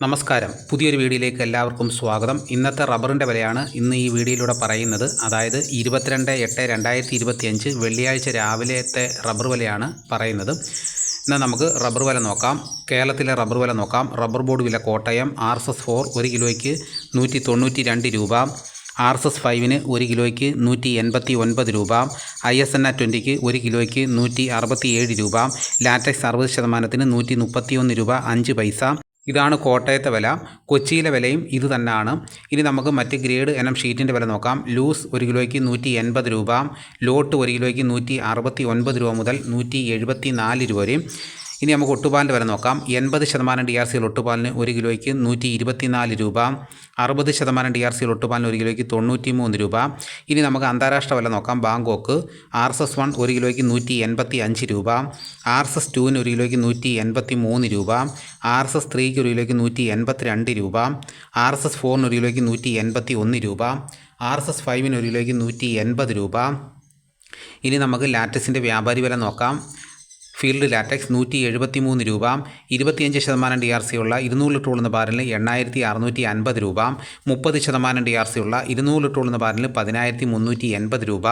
നമസ്കാരം. പുതിയൊരു വീഡിയോയിലേക്ക് എല്ലാവർക്കും സ്വാഗതം. ഇന്നത്തെ റബ്ബറിന്റെ വിലയാണ് ഇന്ന് ഈ വീഡിയോയിലൂടെ പറയുന്നത്. അതായത് ഇരുപത്തിരണ്ട് എട്ട് രണ്ടായിരത്തി ഇരുപത്തിയഞ്ച് വെള്ളിയാഴ്ച രാവിലത്തെ റബ്ബർ വിലയാണ് പറയുന്നത്. എന്നാൽ നമുക്ക് റബ്ബർ വില നോക്കാം. കേരളത്തിലെ റബ്ബർ വില നോക്കാം. റബ്ബർ ബോർഡ് വില Kottayam R S S four ഒരു കിലോയ്ക്ക് നൂറ്റി തൊണ്ണൂറ്റി രണ്ട് രൂപ. ആർ എസ് എസ് ഫൈവിന് ഒരു കിലോയ്ക്ക് നൂറ്റി എൺപത്തി ഒൻപത് രൂപ. ഐ എസ് എൻ ആ ട്വന്റിക്ക് ഒരു കിലോയ്ക്ക് നൂറ്റി അറുപത്തി ഏഴ് രൂപ. ലാറ്റക്സ് അറുപത് ശതമാനത്തിന് നൂറ്റി മുപ്പത്തി ഒന്ന് രൂപ അഞ്ച് പൈസ. ഇതാണ് കോട്ടയത്തെ വില കൊച്ചിയിലെ വിലയും ഇത് തന്നെയാണ്. ഇനി നമുക്ക് മറ്റ് ഗ്രേഡ് എനം ഷീറ്റിന്റെ വില നോക്കാം. ലൂസ് ഒരു കിലോയ്ക്ക് നൂറ്റി എൺപത് രൂപ ലോട്ട് ഒരു കിലോയ്ക്ക് നൂറ്റി അറുപത്തി ഒൻപത് രൂപ മുതൽ നൂറ്റി എഴുപത്തി നാല് രൂപ വരെയും. ഇനി നമുക്ക് ഒട്ടുപാലിന്റെ വരെ നോക്കാം. എൺപത് ശതമാനം ഡി ആർ സിയിൽ ഒട്ടുപാലിന് ഒരു കിലോയ്ക്ക് നൂറ്റി ഇരുപത്തിനാല് രൂപ. അറുപത് ശതമാനം ഡി ആർ സിയിൽ ഒട്ടുപാലിന് ഒരു കിലോയ്ക്ക് തൊണ്ണൂറ്റി മൂന്ന് രൂപ. ഇനി നമുക്ക് അന്താരാഷ്ട്ര വില നോക്കാം. Bangkok R S S one ഒരു കിലോയ്ക്ക് നൂറ്റി എൺപത്തി അഞ്ച് രൂപ. ആർ എസ് എസ് ടുവിന് ഒരു കിലോയ്ക്ക് നൂറ്റി എൺപത്തി മൂന്ന് രൂപ. ആർ എസ് എസ് ത്രീക്ക് ഒരു കിലോയ്ക്ക് നൂറ്റി എൺപത്തി രണ്ട് രൂപ. ആർ എസ് എസ് ഫോറിന് ഒരു കിലോയ്ക്ക് നൂറ്റി എൺപത്തി ഒന്ന് രൂപ. ആർ എസ് എസ് ഫൈവിന് ഒരു കിലോയ്ക്ക് നൂറ്റി എൺപത് രൂപ. ഇനി നമുക്ക് ലാറ്റസിന്റെ വ്യാപാരി വില നോക്കാം. ഫീൽഡ് ലാറ്റക്സ് നൂറ്റി എഴുപത്തി മൂന്ന് രൂപ ഇരുപത്തിയഞ്ച് ശതമാനം ഡി ആർ സി ഉള്ള ഇരുന്നൂറ് ലിറ്റർ ഉള്ള ബാരലിന് എണ്ണായിരത്തി അറുന്നൂറ്റി അൻപത് രൂപ മുപ്പത് ശതമാനം ഡി ആർ സി ഉള്ള ഇരുന്നൂറ് ലിറ്റർ ഉള്ള ബാരലിന് പതിനായിരത്തി മുന്നൂറ്റി എൺപത് രൂപ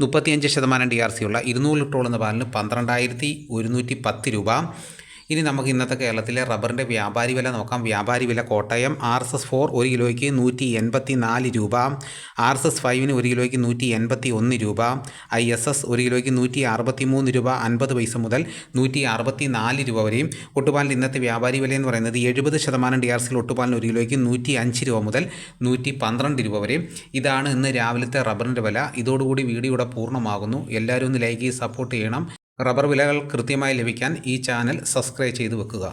മുപ്പത്തിയഞ്ച് ശതമാനം ഡി ആർ സി ഉള്ള ഇരുന്നൂറ് ലിറ്റർ ഉള്ള ബാരലിന് പന്ത്രണ്ടായിരത്തി ഒരുന്നൂറ്റി പത്ത് രൂപ ഇനി നമുക്ക് ഇന്നത്തെ കേരളത്തിലെ റബ്ബറിന്റെ വ്യാപാരി വില നോക്കാം. വ്യാപാരി വില Kottayam R S S four ഒരു കിലോയ്ക്ക് നൂറ്റി എൺപത്തി നാല് രൂപ. ആർ എസ് എസ് ഫൈവിന് ഒരു കിലോയ്ക്ക് നൂറ്റി എൺപത്തി ഒന്ന് രൂപ. ഐ എസ് എസ് ഒരു കിലോയ്ക്ക് നൂറ്റി അറുപത്തി മൂന്ന് രൂപ അൻപത് പൈസ മുതൽ നൂറ്റി അറുപത്തി നാല് രൂപ വരെയും. ഒട്ടുപാലിന്റെ ഇന്നത്തെ വ്യാപാരി വില എന്ന് പറയുന്നത് എഴുപത് ശതമാനം ഡി ആർ സിയിൽ ഒട്ടുപാലിന് ഒരു കിലോയ്ക്ക് നൂറ്റി അഞ്ച് രൂപ മുതൽ നൂറ്റി പന്ത്രണ്ട് രൂപ വരെയും. ഇതാണ് ഇന്ന് രാവിലത്തെ റബ്ബറിന്റെ വില. ഇതോടുകൂടി വീഡിയോ ഇവിടെ പൂർണമാകുന്നു. എല്ലാവരും ഒന്ന് ലൈക്ക് ചെയ്ത് സപ്പോർട്ട് ചെയ്യണം. റബ്ബർ വിലകൾ കൃത്യമായി ലഭിക്കാൻ ഈ ചാനൽ സബ്സ്ക്രൈബ് ചെയ്തു വെക്കുക.